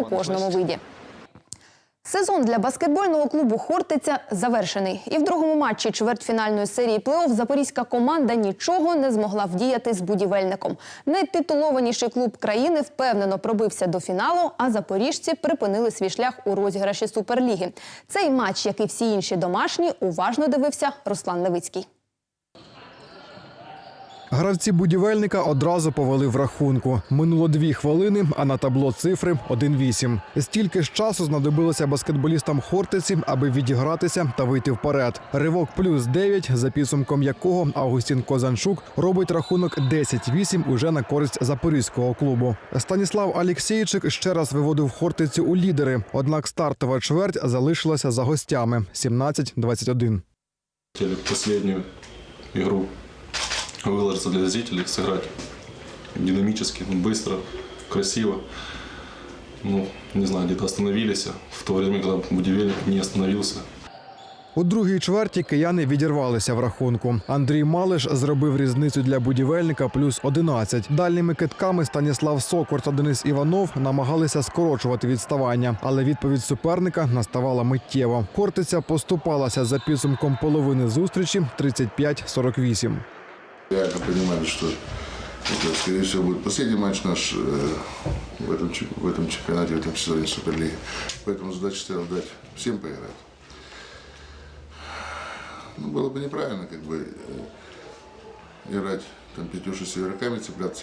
у кожному виді. Сезон для баскетбольного клубу Хортиця завершений. І в другому матчі чвертьфінальної серії плей-офф запорізька команда нічого не змогла вдіяти з будівельником. Найтитулованіший клуб країни впевнено пробився до фіналу, а запоріжці припинили свій шлях у розіграші Суперліги. Цей матч, як і всі інші домашні, уважно дивився Руслан Левицький. Гравці будівельника одразу повели в рахунку. Минуло дві хвилини, а на табло цифри 1-8. Стільки ж часу знадобилося баскетболістам Хортиці, аби відігратися та вийти вперед. Ривок плюс 9, за підсумком якого Августін Козанчук робить рахунок 10-8 уже на користь запорізького клубу. Станіслав Алєксєйчик ще раз виводив Хортицю у лідери. Однак стартова чверть залишилася за гостями 17-21. Хотели последнюю игру выложиться для зрителей, сыграть динамически, быстро, красиво. Ну, не знаю, где-то остановились в то время, когда будивельник не остановился. У другій чверті кияни відірвалися в рахунку. Андрій Малиш зробив різницю для будівельника плюс 11. Дальніми китками Станіслав Сокор та Денис Іванов намагалися скорочувати відставання, але відповідь суперника наставала миттєво. Хортиця поступалася за підсумком половини зустрічі 35-48. Реально понимали, что это, скорее всего, будет последний матч наш э, в, этом, в этом чемпионате, в этом сезоне Суперлиги. Поэтому задача стояла дать всем поиграть. Ну, было бы неправильно как бы э, играть там пятью-шестью игроками, цепляться, цепляться.